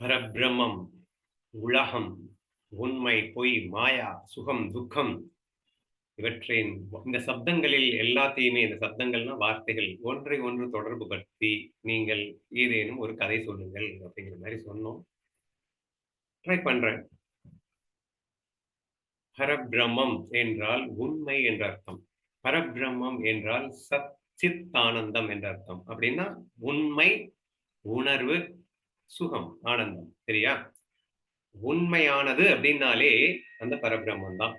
பரபிரம்மம் உலகம் உண்மை பொய் மாயா சுகம் துக்கம் இவற்றின் இந்த சப்தங்களில் எல்லாத்தையுமே இந்த சப்தங்கள்னா வார்த்தைகள் ஒன்றை ஒன்று தொடர்பு படுத்தி நீங்கள் ஏதேனும் ஒரு கதை சொல்லுங்கள் அப்படிங்கிற மாதிரி சொன்னோம். ட்ரை பண்றேன். பரபிரம்மம் என்றால் உண்மை என்ற அர்த்தம். பரபிரம்மம் என்றால் சச்சித் ஆனந்தம் என்ற அர்த்தம். அப்படின்னா உண்மை உணர்வு சுகம் ஆனந்தம் சரியா? உண்மையானது அப்படின்னாலே அந்த பரபிரம்மம் தான்.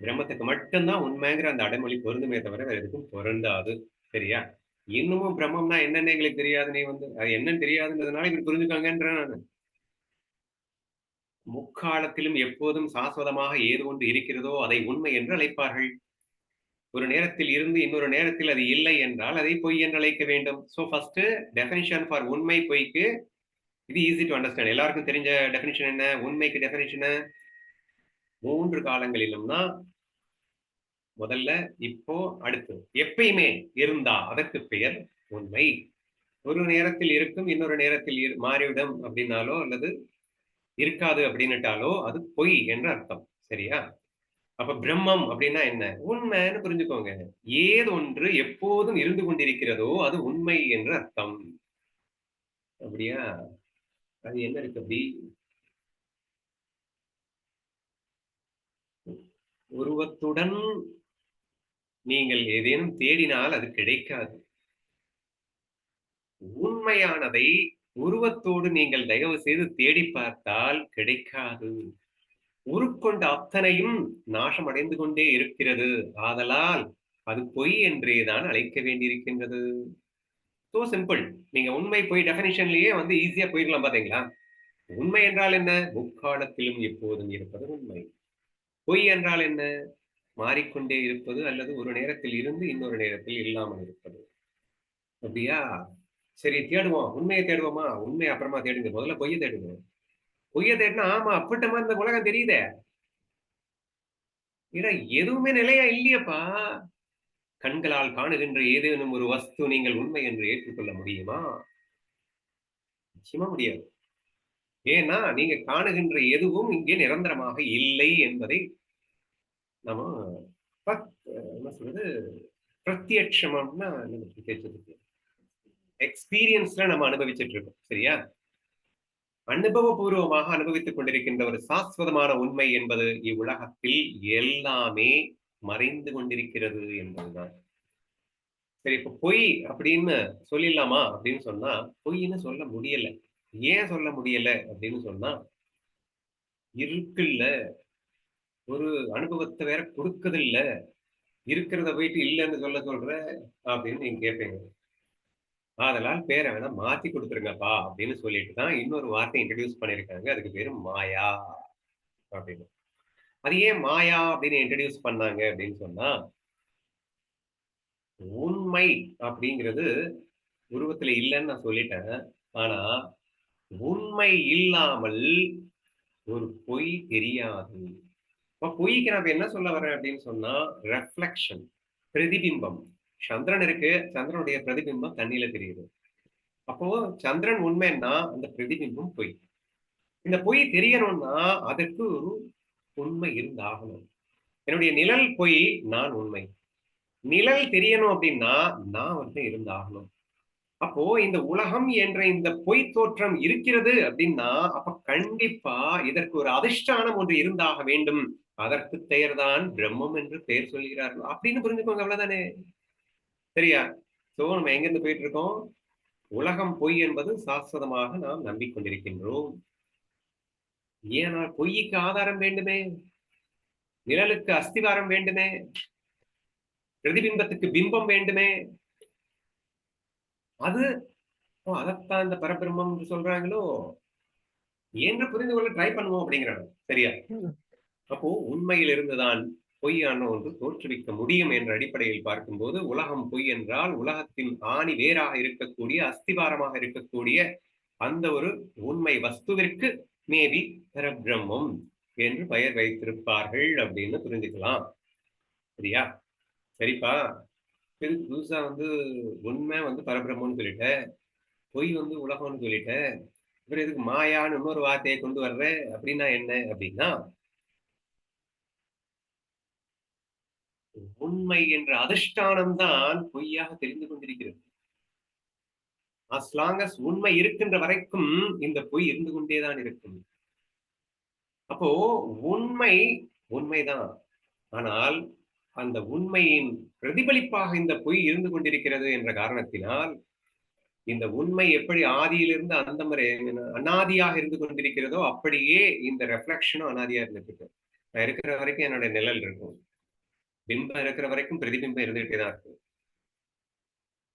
பிரம்மத்துக்கு மட்டும்தான் உண்மைங்கிற அந்த அடைமொழி பொருந்துமே தவிர வேற எதுக்கும் பொருந்தாது சரியா? இன்னமும் பிரம்மம்னா என்னன்னு எங்களுக்கு தெரியாது நீ வந்து. அது என்னன்னு தெரியாதுன்றதுனால இப்படி புரிஞ்சுக்காங்கன்ற நான். முக்காலத்திலும் எப்போதும் சாஸ்வதமாக ஏது ஒன்று இருக்கிறதோ அதை உண்மை என்று அழைப்பார்கள். ஒரு நேரத்தில் இருந்து இன்னொரு நேரத்தில் அது இல்லை என்றால் அதை பொய் என்று அழைக்க வேண்டும். ஸோ ஃபர்ஸ்ட் டெஃபினிஷன் ஃபார் உண்மை பொய்க்கு இது ஈஸி டு அண்டர்ஸ்டாண்ட் எல்லாருக்கும் தெரிஞ்ச டெஃபினிஷன் என்ன? உண்மைக்கு டெஃபினிஷன் மூன்று காலங்களிலும் தான் முதல்ல இப்போ அடுத்து. எப்பயுமே இருந்தா அதற்கு பெயர் உண்மை. ஒரு நேரத்தில் இருக்கும் இன்னொரு நேரத்தில் மாறிவிடும் அப்படின்னாலோ அல்லது இருக்காது அப்படின்னுட்டாலோ அது பொய் என்ற அர்த்தம். சரியா? அப்ப பிரம்மம் அப்படின்னா என்ன? உண்மைன்னு புரிஞ்சுக்கோங்க. ஏது ஒன்று எப்போதும் இருந்து கொண்டிருக்கிறதோ அது உண்மை என்ற அர்த்தம். அப்படியா? அது என்ன இருக்கு அப்படி? உருவத்துடன் நீங்கள் ஏதேனும் தேடினால் அது கிடைக்காது. உண்மையானதை உருவத்தோடு நீங்கள் தயவு செய்து தேடி பார்த்தால் கிடைக்காது. உருக்கொண்ட அத்தனையும் நாசம் அடைந்து கொண்டே இருக்கிறது. ஆதலால் அது பொய் என்றேதான் அழைக்க வேண்டியிருக்கின்றது. ஸோ சிம்பிள் நீங்க உண்மை போய் டெபினிஷன்லயே வந்து ஈஸியா போயிடலாம் பாத்தீங்களா? உண்மை என்றால் என்ன? முக்காலத்திலும் எப்போதும் இருப்பது உண்மை. பொய் என்றால் என்ன? மாறிக்கொண்டே இருப்பது அல்லது ஒரு நேரத்தில் இருந்து இன்னொரு நேரத்தில் இல்லாமல் இருப்பது. அப்படியா? சரி தேடுவோம். உண்மையை தேடுவோமா? உண்மை அப்புறமா தேடுங்க. முதல்ல பொய்ய தேடுங்க. பொய்ய தேடினா ஆமா அப்பட்டமா இந்த உலகம் தெரியுதே. ஏடா எதுவுமே நிலையா இல்லையப்பா. கண்களால் காணுகின்ற ஏதேனும் ஒரு வஸ்து நீங்கள் உண்மை என்று ஏற்றுக்கொள்ள முடியுமா? நிச்சயமா முடியாது. ஏன்னா நீங்க காணுகின்ற எதுவும் இங்கே நிரந்தரமாக இல்லை என்பதை நம்ம என்ன சொல்றது பிரத்யட்சமம்னா பேசுறதுக்கு எக்ஸ்பீரியன்ஸ்ல நம்ம அனுபவிச்சுட்டு இருக்கோம் சரியா? அனுபவபூர்வமாக அனுபவித்துக் கொண்டிருக்கின்ற ஒரு சாஸ்வதமான உண்மை என்பது இவ்வுலகத்தில் எல்லாமே மறைந்து கொண்டிருக்கிறது என்பதுதான். சரி இப்ப பொய் அப்படின்னு சொல்லிடலாமா அப்படின்னு சொன்னா பொய்ன்னு சொல்ல முடியல. ஏன் சொல்ல முடியல அப்படின்னு சொன்னா இருக்குல்ல. ஒரு அனுபவத்தை வேற கொடுக்கதில்ல. இருக்கிறத போயிட்டு இல்லைன்னு சொல்ல சொல்ற அப்படின்னு நீங்க கேட்பீங்க அதனால் பேரை வேணா மாத்தி கொடுத்துருங்கப்பா அப்படின்னு சொல்லிட்டு தான் இன்னொரு வார்த்தை இன்ட்ரடியூஸ் பண்ணிருக்காங்க அதுக்கு பேரு மாயா அப்படின்னு. அது ஏன் மாயா அப்படின்னு இன்ட்ரடியூஸ் பண்ணாங்க அப்படின்னு சொன்னா உண்மை அப்படிங்கிறது உருவத்துல இல்லைன்னு நான் சொல்லிட்டேன். ஆனா உண்மை இல்லாமல் ஒரு பொய் தெரியாது. இப்போ பொய்க்கு நான் என்ன சொல்ல வரேன் அப்படின்னு சொன்னா ரெஃப்ளெக்ஷன் பிரதிபிம்பம். சந்திரன் இருக்கு சந்திரனுடைய பிரதிபிம்பம் தண்ணியில தெரியுது. அப்போ சந்திரன் உண்மைன்னா அந்த பிரதிபிம்பம் பொய். இந்த பொய் தெரியணும்னா அதுக்கு ஒரு உண்மை இருந்தாகணும். என்னுடைய நிழல் பொய் நான் உண்மை. நிழல் தெரியணும் அப்படின்னா நான் வந்து இருந்தாகணும். அப்போ இந்த உலகம் என்ற இந்த பொய் தோற்றம் இருக்கிறது அப்படின்னா அப்ப கண்டிப்பா இதற்கு ஒரு அதிஷ்டானம் ஒன்று இருந்தாக வேண்டும். அதற்கு பெயர்தான் பிரம்மம் என்று பெயர் சொல்கிறார்கள். அப்படின்னு புரிஞ்சுக்கோங்க அவ்வளவுதானே? சரியா? சோ நம்ம எங்க இருந்து போயிட்டு இருக்கோம்? உலகம் பொய் என்பது சாஸ்வதமாக நாம் நம்பிக்கொண்டிருக்கின்றோம். ஏனால் பொய்க்கு ஆதாரம் வேண்டுமே? நிழலுக்கு அஸ்திவாரம் வேண்டுமே? பிரதிபிம்பத்துக்கு பிம்பம் வேண்டுமே? அது அதைத்தான் இந்த பரபிரம்மம் சொல்றாங்களோ? என்று புரிந்து கொள்ள ட்ரை பண்ணுவோம் அப்படிங்கிறாங்க சரியா? அப்போ உண்மையில் இருந்துதான் பொய்யான ஒன்று தோற்றுவிக்க முடியும் என்ற அடிப்படையில் பார்க்கும்போது உலகம் பொய் என்றால் உலகத்தின் ஆணி வேறாக இருக்கக்கூடிய அஸ்திவாரமாக இருக்கக்கூடிய அந்த ஒரு உண்மை வஸ்துவிற்கு மேபி பரபிரம்மம் என்று பெயர் வைத்திருப்பார்கள் அப்படின்னு புரிஞ்சுக்கலாம். சரியா? சரிப்பா. சரி புதுசா வந்து உண்மை வந்து பரபிரம்மன்னு சொல்லிட்ட. பொய் வந்து உலகம்னு சொல்லிட்ட. அப்புறம் எதுக்கு மாயான்னு இன்னொரு வார்த்தையை கொண்டு வர்ற? அப்படின்னா என்ன? அப்படின்னா உண்மை என்ற அதிஷ்டானம் தான் பொய்யாக தெரிந்து கொண்டிருக்கிறது. அஸ் லாங் அஸ் உண்மை இருக்கின்ற வரைக்கும் இந்த பொய் இருந்து கொண்டேதான் இருக்கும். அப்போ உண்மை உண்மைதான் ஆனால் அந்த உண்மையின் பிரதிபலிப்பாக இந்த பொய் இருந்து கொண்டிருக்கிறது என்ற காரணத்தினால் இந்த உண்மை எப்படி ஆதியிலிருந்து அந்த முறை அனாதியாக இருந்து கொண்டிருக்கிறதோ அப்படியே இந்த ரெஃப்ளெக்ஷனும் அனாதியா இருந்துட்டு நான் இருக்கிற வரைக்கும் என்னோட நிழல் இருக்கும். பிம்பம் இருக்கிற வரைக்கும் பிரதிபிம்பம் இருந்துகிட்டே தான் இருக்கு.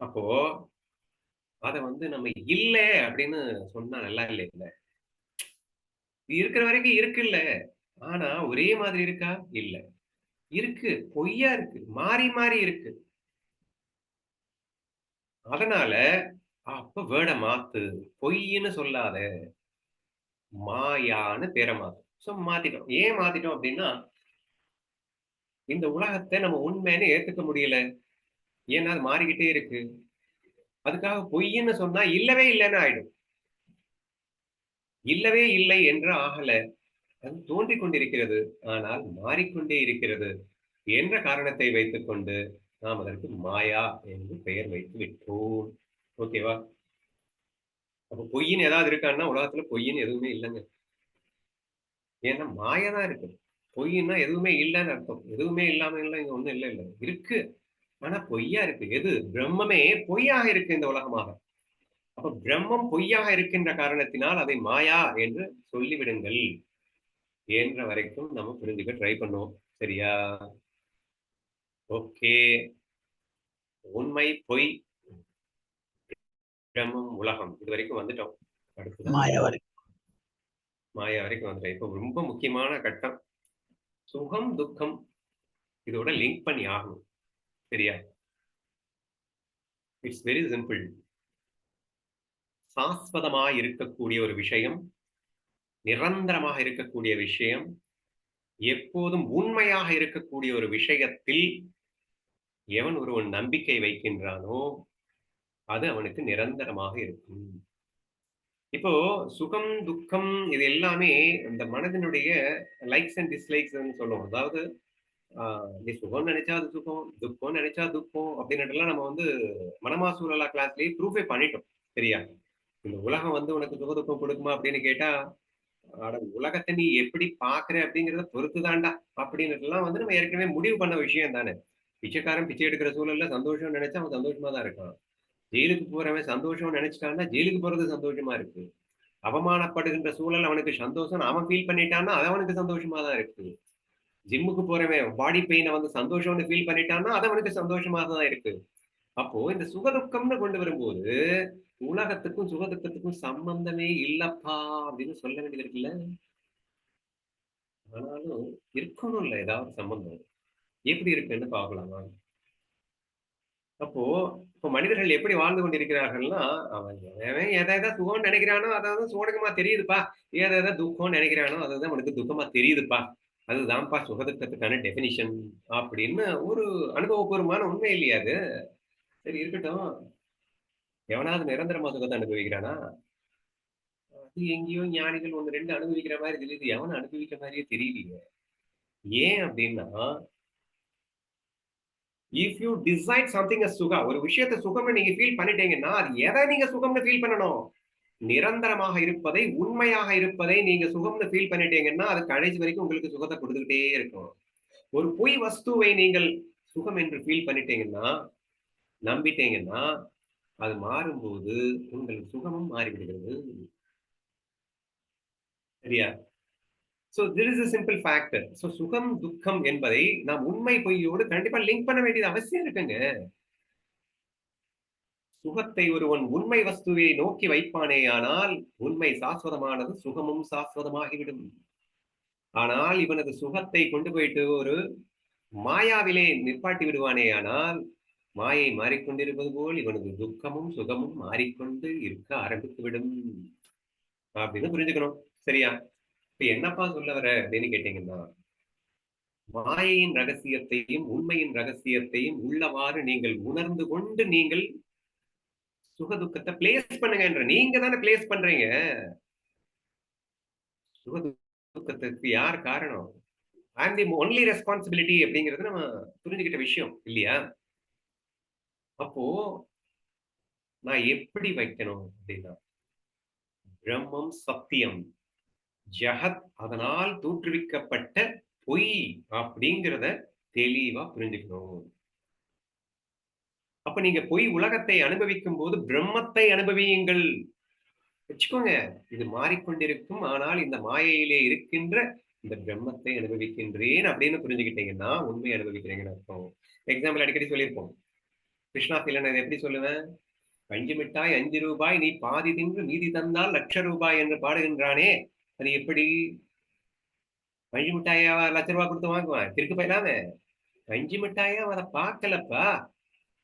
அப்போ அதை வந்து நம்ம இல்லை அப்படின்னு சொன்னா நல்லா இல்லை இல்ல இருக்கிற வரைக்கும் இருக்குல்ல. ஆனா ஒரே மாதிரி இருக்கா? இல்ல. இருக்கு. பொய்யா இருக்கு. மாறி மாறி இருக்கு. அதனால அப்ப வேட மாத்து. பொய்ன்னு சொல்லாத. மாயான்னு பேரை மாத்து. சோ மாத்திட்டோம். ஏன் மாத்திட்டோம் அப்படின்னா இந்த உலகத்தை நம்ம உண்மைன்னு ஏத்துக்க முடியல. ஏன்னா அது மாறிக்கிட்டே இருக்கு. அதுக்காக பொய்ன்னு சொன்னா இல்லவே இல்லைன்னு ஆயிடும். இல்லவே இல்லை என்று ஆகல. அது தோன்றிக் கொண்டிருக்கிறது. ஆனால் மாறிக்கொண்டே இருக்கிறது என்ற காரணத்தை வைத்துக்கொண்டு நாம் அதற்கு மாயா என்று பெயர் வைத்து விட்டோம். ஓகேவா அப்ப பொய்ன்னு ஏதாவது இருக்கான்னா உலகத்துல பொய்ன்னு எதுவுமே இல்லைங்க. ஏன்னா மாயா தான் இருக்கு. பொய்ன்னா எதுவுமே இல்லைன்னு அர்த்தம். எதுவுமே இல்லாம இல்லை இங்க ஒண்ணும் இல்லை இல்லை இருக்கு. ஆனா பொய்யா இருக்கு. எது? பிரம்மமே பொய்யாக இருக்கு இந்த உலகமாக. அப்ப பிரம்மம் பொய்யாக இருக்கின்ற காரணத்தினால் அதை மாயா என்று சொல்லிவிடுங்கள் என்ற வரைக்கும் நம்ம புரிஞ்சுக்க ட்ரை பண்ணுவோம் சரியா? ஓகே. உண்மை பொய். பிரம்மம் உலகம். இது வரைக்கும் வந்துட்டோம். அடுத்தது. மாயா வரை மாயா வரைக்கும் வந்துட்டோம். இப்போ ரொம்ப முக்கியமான கட்டம். சுகம் துக்கம் இதோட லிங்க் பண்ணி ஆகணும். சரியா இட்ஸ் வெரி சிம்பிள் சாஸ்வதமாக இருக்கக்கூடிய ஒரு விஷயம் நிரந்தரமாக இருக்கக்கூடிய விஷயம் எப்போதும் உண்மையாக இருக்கக்கூடிய ஒரு விஷயத்தில் எவன் ஒருவன் நம்பிக்கை வைக்கின்றானோ அது அவனுக்கு நிரந்தரமாக இருக்கும். இப்போ சுகம் துக்கம் இது எல்லாமே இந்த மனதினுடைய லைக்ஸ் அண்ட் டிஸ்லைக்ஸ் சொல்லுவோம். அதாவது ஆஹ் நீ சுகம் நினைச்சா அது சுகம் துக்கம் நினைச்சா துக்கம் அப்படின்னுட்டுலாம் நம்ம வந்து மனமா சூழலா கிளாஸ்லயே ப்ரூஃபே பண்ணிட்டோம் சரியா? இந்த உலகம் வந்து உனக்கு சுக துக்கம் கொடுக்குமா அப்படின்னு கேட்டா அட உலகத்தை நீ எப்படி பாக்குற அப்படிங்கறத பொறுத்து தாண்டா அப்படின்னுட்டுலாம் வந்து நம்ம ஏற்கனவே முடிவு பண்ண விஷயம் தானே. பிச்சைக்காரன் பிச்சை எடுக்கிற சூழல்ல சந்தோஷம் நினைச்சா அவன் சந்தோஷமா தான் இருக்கான். ஜெயிலுக்கு போறவன் சந்தோஷம் நினைச்சிட்டான்னா ஜெயிலுக்கு போறது சந்தோஷமா இருக்கு. அவமானப்படுகின்ற சூழல் அவனுக்கு சந்தோஷம் அவன் ஃபீல் பண்ணிட்டான்னா அது அவனுக்கு சந்தோஷமா தான் இருக்கு. ஜிம்முக்கு போறவன் பாடி பெயினை வந்து சந்தோஷம்னு ஃபீல் பண்ணிட்டான்னா அது அவனுக்கு சந்தோஷமா தான் இருக்கு. அப்போ இந்த சுகதுக்கம்னு கொண்டு வரும்போது உலகத்துக்கும் சுகதுக்கத்துக்கும் சம்பந்தமே இல்லப்பா அப்படின்னு சொல்ல வேண்டியது இருக்குல்ல? ஆனாலும் இருக்கணும் இல்ல ஏதாவது சம்பந்தம். எப்படி இருக்குன்னு பார்க்கலாமா. அப்போ இப்போ மனிதர்கள் எப்படி வாழ்ந்து கொண்டிருக்கிறார்கள்னா அவன் எவன் எதை எதை சுகம்னு நினைக்கிறானோ அதாவது சோடகமா தெரியுதுப்பா. எதை எதை துக்கம்னு நினைக்கிறானோ அதுதான் அவனுக்கு துக்கமா தெரியுதுப்பா. அதுதான்ப்பா சுகதுக்கத்துக்கான டெபினிஷன் அப்படின்னு ஒரு அனுபவபூர்வமான உண்மை இல்லையா அது. சரி இருக்கட்டும். எவனாவது நிரந்தரமா சுகத்தை அனுபவிக்கிறானா? அது எங்கேயோ ஞானிகள் ஒன்று ரெண்டு அனுபவிக்கிற மாதிரி தெரியுது. எவனை அனுபவிக்கிற மாதிரியே தெரியலையே. ஏன் அப்படின்னா இஃப் யூ டிசைட் சம்திங் சுகா ஒரு விஷயத்தை சுகம்னு நீங்க ஃபீல் பண்ணிட்டீங்கன்னா அது எதை நீங்க சுகம்னு ஃபீல் பண்ணணும்? நிரந்தரமாக இருப்பதை உண்மையாக இருப்பதை நீங்க சுகம்னு ஃபீல் பண்ணிட்டீங்கன்னா அது கடைசி வரைக்கும் உங்களுக்கு சுகத்தை கொடுத்துக்கிட்டே இருக்கும். ஒரு பொய் வஸ்துவை நீங்கள் சுகம் என்று ஃபீல் பண்ணிட்டீங்கன்னா நம்பிட்டீங்கன்னா அது மாறும்போது உங்கள் சுகமும் மாறிவிடுகிறது. சரியா? So this is simple factor so சுகம் துக்கம் என்பதை நாம் உண்மை பொய்யோடு கண்டிப்பா லிங்க் பண்ண வேண்டியது அவசியம் இருக்குங்க. சுகத்தை ஒருவன் உண்மை வஸ்துவை நோக்கி வைப்பானேயானால் உண்மை சாஸ்வதமானது சுகமும் சாஸ்வதமாகிவிடும். ஆனால் இவனது சுகத்தை கொண்டு போயிட்டு ஒரு மாயாவிலே நிற்பாட்டி விடுவானேயானால் மாயை மாறிக்கொண்டிருப்பது போல் இவனது துக்கமும் சுகமும் மாறிக்கொண்டு இருக்க ஆரம்பித்து விடும் அப்படின்னு புரிஞ்சுக்கணும். சரியா? இப்ப என்னப்பா சொல்ல வர அப்படின்னு கேட்டீங்கன்னா மாயையின் ரகசியத்தையும் உண்மையின் ரகசியத்தையும் உள்ளவாறு நீங்கள் உணர்ந்து கொண்டு நீங்கள் சுக துக்கத்தை பிளேஸ் பண்ணுங்கன்ற நீங்க தானே பிளேஸ் பண்றீங்க சுக துக்கத்துக்கு யார் காரணம்? அண்ட் தி ஒன்லி ரெஸ்பான்சிபிலிட்டி அப்படிங்கிறது நம்ம புரிஞ்சுக்கிட்ட விஷயம் இல்லையா? அப்போ நான் எப்படி வைக்கணும் அப்படின்னா, பிரம்மம் சத்தியம். ஜகத் அதனால் தோற்றுவிக்கப்பட்ட பொய் அப்படிங்கிறத தெளிவா புரிஞ்சுக்கணும். அப்ப நீங்க பொய் உலகத்தை அனுபவிக்கும் போது பிரம்மத்தை அனுபவியுங்கள். வச்சுக்கோங்க. இது மாறிக்கொண்டிருக்கும். ஆனால் இந்த மாயையிலே இருக்கின்ற இந்த பிரம்மத்தை அனுபவிக்கின்றேன் அப்படின்னு புரிஞ்சுக்கிட்டீங்கன்னா, உண்மையை அனுபவிக்கிறீங்கன்னு அர்த்தம். எக்ஸாம்பிள் அடிக்கடி சொல்லியிருப்போம். கிருஷ்ணாஸ்தில நான் எப்படி சொல்லுவேன்? "பஞ்சு மிட்டாய் அஞ்சு ரூபாய் நீ பாதி தின்று மீதி தந்தால் லட்ச ரூபாய் என்று பாடுகின்றானே, அது எப்படி? பஞ்சு மிட்டாயா லட்ச ரூபாய் கொடுத்து வாங்குவான். திருக்கு போயிடாம பஞ்சு மிட்டாயா அதை அத பார்க்கலப்பா.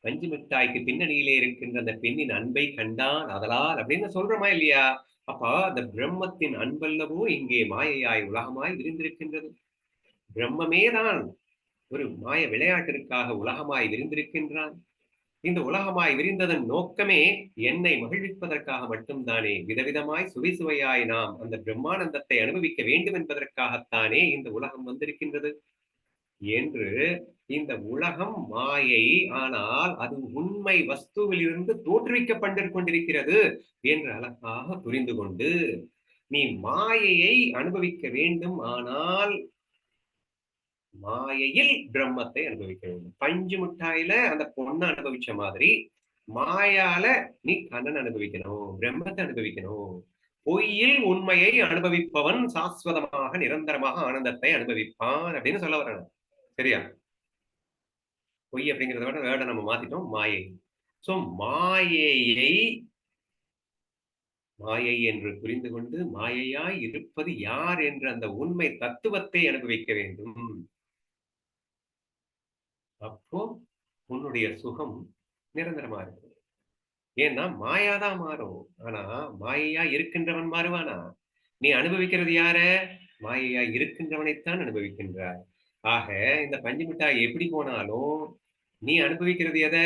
பஞ்சு மிட்டாய்க்கு பின்னணியிலே இருக்கின்ற அந்த பெண்ணின் அன்பை கண்டான் அதலால் அப்படின்னு சொல்றோமா இல்லையா? அப்ப அந்த பிரம்மத்தின் அன்பல்லவோ இங்கே மாயையாய் உலகமாய் விரிந்திருக்கின்றது. பிரம்மமே தான் ஒரு மாய விளையாட்டிற்காக உலகமாய் விரிந்திருக்கின்றான். இந்த உலகமாய் விரிந்ததன் நோக்கமே என்னை மகிழ்விப்பதற்காக மட்டும்தானே. விதவிதமாய் சுவை சுவையாய் நாம் அந்த பிரம்மானந்தத்தை அனுபவிக்க வேண்டும் என்பதற்காகத்தானே இந்த உலகம் வந்திருக்கின்றது. என்று இந்த உலகம் மாயை. ஆனால் அது உண்மை வஸ்துவிலிருந்து தோற்றுவிக்கப்பட்டு கொண்டிருக்கிறது என்று அழகாக புரிந்து கொண்டு, நீ மாயையை அனுபவிக்க வேண்டும். ஆனால் மாயையில் பிரம்மத்தை அனுபவிக்க வேண்டும். பஞ்சு மிட்டாயில அந்த பொண்ணை அனுபவிச்ச மாதிரி, மாயால நீ கண்ணன் அனுபவிக்கணும். பிரம்மத்தை அனுபவிக்கணும். பொய்யில் உண்மையை அனுபவிப்பவன் சாஸ்வதமாக, நிரந்தரமாக ஆனந்தத்தை அனுபவிப்பான் அப்படின்னு சொல்ல வரேன். சரியா? பொய் அப்படிங்கிறத விட வேர்டை நம்ம மாத்திட்டோம். மாயை. சோ மாயையை மாயை என்று புரிந்து கொண்டு, மாயையாய் இருப்பது யார் என்ற அந்த உண்மை தத்துவத்தை அனுபவிக்க வேண்டும். அப்போ உன்னுடைய சுகம் நிரந்தரமா இருக்கு ஏன்னா மாயாதான் மாறும். ஆனா மாயையா இருக்கின்றவன் மாறுவானா? நீ அனுபவிக்கிறது யார? மாயையா இருக்கின்றவனைத்தான் அனுபவிக்கின்றாய். ஆக இந்த பஞ்சு மிட்டாய் எப்படி போனாலும், நீ அனுபவிக்கிறது எதை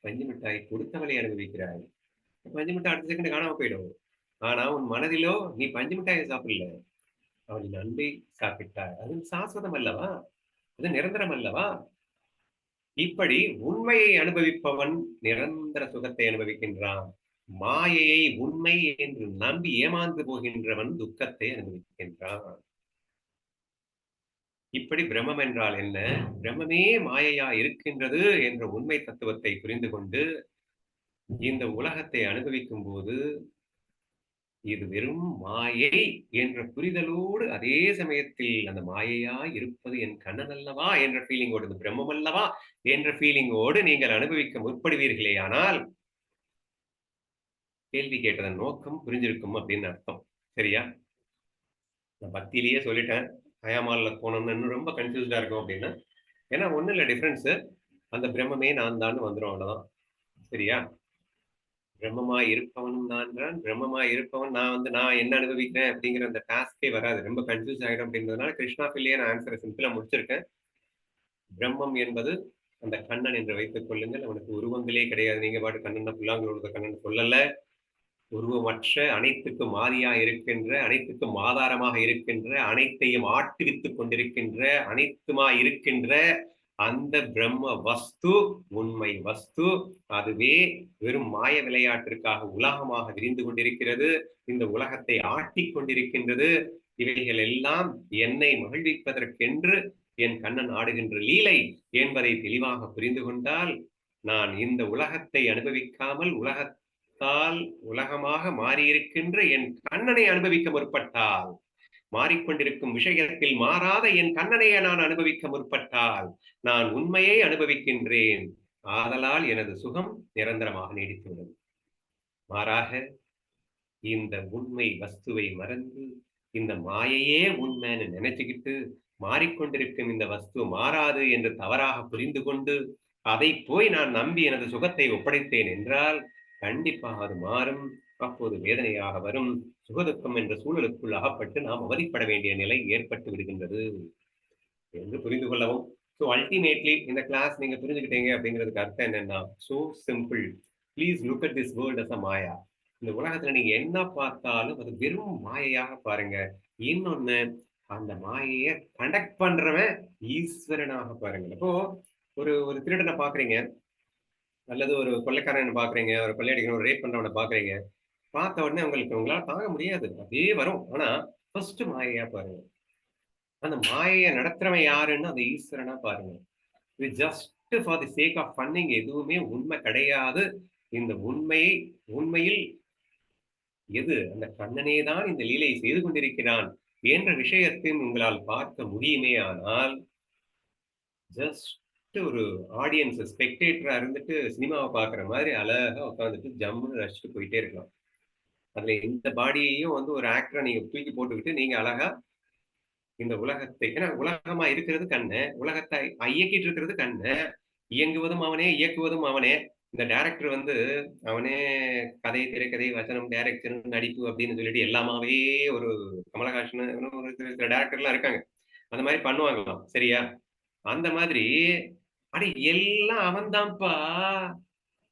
பஞ்சு மிட்டாய் கொடுத்தவளை அனுபவிக்கிறாய். பஞ்சு மிட்டாய் அடுத்த செகண்ட் காணாம போயிடும். ஆனா உன் மனதிலோ நீ பஞ்சு மிட்டாயை சாப்பிடல. அவளின் அன்பை சாப்பிட்டாய். அது சாஸ்வதம் அல்லவா? அது நிரந்தரம் அல்லவா? இப்படி உண்மையை அனுபவிப்பவன் நிரந்தர சுகத்தை அனுபவிக்கின்றான். மாயையை உண்மை என்று நம்பி ஏமாந்து போகின்றவன் துக்கத்தை அனுபவிக்கின்றான். இப்படி பிரம்மம் என்றால் என்ன? பிரம்மமே மாயையா இருக்கின்றது என்ற உண்மை தத்துவத்தை புரிந்து கொண்டு, இந்த உலகத்தை அனுபவிக்கும் போது, இது வெறும் மாயை என்ற புரிதலோடு அதே சமயத்தில் அந்த மாயையா இருப்பது என் கண்ணன் அல்லவா என்ற ஃபீலிங்கோடு, இந்த பிரம்மம் அல்லவா என்ற ஃபீலிங்கோடு நீங்கள் அனுபவிக்க முற்படுவீர்களேயானால், கேள்வி கேட்டதன் நோக்கம் புரிஞ்சிருக்கும் அப்படின்னு அர்த்தம். சரியா? நான் பக்தியிலேயே சொல்லிட்டேன். ஹயாமால்ல போனோம்னு இன்னும் ரொம்ப கன்ஃபியூஸ்டாக இருக்கும் அப்படின்னா, ஏன்னா ஒன்றும் இல்லை டிஃப்ரென்ஸு அந்த பிரம்மமே நான் தான் வந்துடும் அவ்வளோதான் சரியா? பிரம்மமாய் இருப்பவனும் நான் தான். இருப்பவன் நான் வந்து நான் என்ன அனுபவிக்கிறேன் அப்படிங்கிற அந்த டாஸ்கே வராது. ரொம்ப கன்ஃப்யூஸ் ஆகிடும் அப்படின்றதுனால கிருஷ்ணா ஃபில்லியே நான் ஆன்சரை சிம்பிளாக முடிச்சிருக்கேன். பிரம்மம் என்பது அந்த கண்ணன் என்று வைத்துக் கொள்ளுங்கள். அவனுக்கு உருவங்களே கிடையாது. நீங்க பாட்டு கண்ணன் புல்லாங்குழல் கண்ணன் சொல்லலை உருவமற்ற அனைத்துக்கும் ஆதியா இருக்கின்ற, அனைத்துக்கும் ஆதாரமாக இருக்கின்ற, அனைத்தையும் ஆட்டுவித்துக் கொண்டிருக்கின்ற, அனைத்துமாய் இருக்கின்ற அந்த பிரம்ம வஸ்து உண்மை வஸ்து. அதுவே வெறும் மாய விளையாட்டிற்காக உலகமாக விரிந்து கொண்டிருக்கிறது. இந்த உலகத்தை ஆட்டி கொண்டிருக்கின்றது. இவைகள் எல்லாம் என்னை மகிழ்விப்பதற்கென்று என் கண்ணன் ஆடுகின்ற லீலை என்பதை தெளிவாக புரிந்து கொண்டால், நான் இந்த உலகத்தை அனுபவிக்காமல் உலகத்தால் உலகமாக மாறியிருக்கின்ற என் கண்ணனை அனுபவிக்க முற்பட்டால், மாறிக்கொண்டிருக்கும் விஷயத்தில் மாறாத என் கண்ணனையை நான் அனுபவிக்க முற்பட்டால், நான் உண்மையை அனுபவிக்கின்றேன். ஆதலால் எனது சுகம் நிரந்தரமாக நீடித்துள்ளது. மாறாக இந்த உண்மை வஸ்துவை மறந்து, இந்த மாயையே உண்மைன்னு நினைச்சுக்கிட்டு, மாறிக்கொண்டிருக்கும் இந்த வஸ்து மாறாது என்று தவறாக புரிந்து கொண்டு, அதை போய் நான் நம்பி எனது சுகத்தை ஒப்படைத்தேன் என்றால், கண்டிப்பாக அது மாறும். அப்போது வேதனையாக வரும். சுகதுக்கம் என்ற சூழலுக்குள் அகப்பட்டு நாம் அவதிப்பட வேண்டிய நிலை ஏற்பட்டு விடுகின்றது. என்று புரிந்து கொள்ளவும். ஸோ அல்டிமேட்லி இந்த கிளாஸ் நீங்க புரிஞ்சுக்கிட்டீங்க அப்படிங்கிறதுக்கு அர்த்தம் என்னன்னா, so simple. Please look at this world as a maya. இந்த உலகத்துல நீங்க என்ன பார்த்தாலும் அது வெறும் மாயையாக பாருங்க. இன்னொன்னு அந்த மாயையை கண்டக்ட் பண்றவன் ஈஸ்வரனாக பாருங்க. அப்போ ஒரு ஒரு திருடனை பாக்குறீங்க அல்லது ஒரு கொள்ளைக்காரன் பார்க்குறீங்க. ஒரு கொள்ளையடிக்கிறவன், ஒரு ரேப் பண்றவனை பாக்குறீங்க பார்த்த உடனே உங்களுக்கு உங்களால் தாங்க முடியாது. அதே வரும். ஆனா, ஃபர்ஸ்ட் மாயையா பாருங்க. அந்த மாயையை நடத்துறவன் யாருன்னு அது ஈஸ்வரனா பாருங்க. இது just for the sake of funning எதுவுமே உண்மை கிடையாது. இந்த உண்மையை உண்மையில் எது? அந்த கண்ணனே தான் இந்த லீலையை செய்து கொண்டிருக்கிறான் என்ற விஷயத்தையும் உங்களால் பார்க்க முடியுமே ஆனால் ஜஸ்ட் ஒரு ஆடியன்ஸ் ஸ்பெக்டேட்டரா இருந்துட்டு சினிமாவை பார்க்குற மாதிரி அழகா உட்காந்துட்டு ஜம்முன்னு ரசிச்சுட்டு போயிட்டே இருக்கலாம். அதுல இந்த பாடியையும் வந்து ஒரு ஆக்டரா நீங்க தூக்கி போட்டுக்கிட்டு, நீங்க அழகா இந்த உலகத்தை ஏன்னா உலகமா இருக்கிறது கண்ணு. உலகத்தை இயக்கிட்டு இருக்கிறது கண்ணு. இயங்குவதும் அவனே, இயக்குவதும் அவனே. இந்த டேரக்டர் வந்து அவனே கதை, திரைக்கதை, வசனம், டேரக்டர் நடிப்பு அப்படின்னு சொல்லிட்டு எல்லாமாவே ஒரு கமலஹாசன் ஒரு சில சில இருக்காங்க. அந்த மாதிரி பண்ணுவாங்களாம். சரியா? அந்த மாதிரி அட எல்லாம் அவன்தான்ப்பா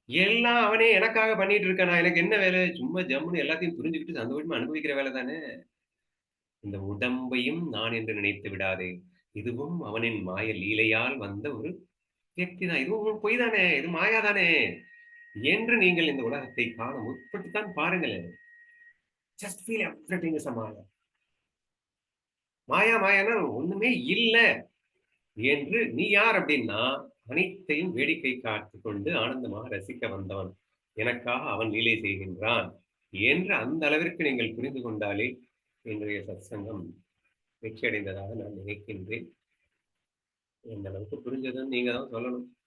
எல்லாம் அவனே எனக்காக பண்ணிட்டு இருக்கானா? எனக்கு என்ன வேலை? சும்மா ஜம்முன்னு எல்லாத்தையும் புரிஞ்சுக்கிட்டு சந்தோஷமா அனுபவிக்கிற வேலை தானே! இந்த உடம்பையும் நான் என்று நினைத்து விடாது இதுவும் அவனின் மாய லீலையால் வந்த ஒரு வியக்தி தான். இதுவும் பொய் தானே! இது மாயா தானே! என்று நீங்கள் இந்த உலகத்தை காண முற்பட்டுத்தான் பாருங்களேன். Just feel everything is maya. மாயா மாயான்னா ஒண்ணுமே இல்ல. என்று நீ யார் அப்படின்னா அனைத்தையும் வேடிக்கை காத்து கொண்டு ஆனந்தமாக ரசிக்க வந்தவன். எனக்காக அவன் லீலை செய்கின்றான். என்று அந்த அளவிற்கு நீங்கள் புரிந்து கொண்டாலே, இன்றைய சத்சங்கம் வெற்றி அடைந்ததாக நான் நினைக்கின்றேன். எந்த அளவுக்கு புரிஞ்சதுன்னு நீங்க தான் சொல்லணும்.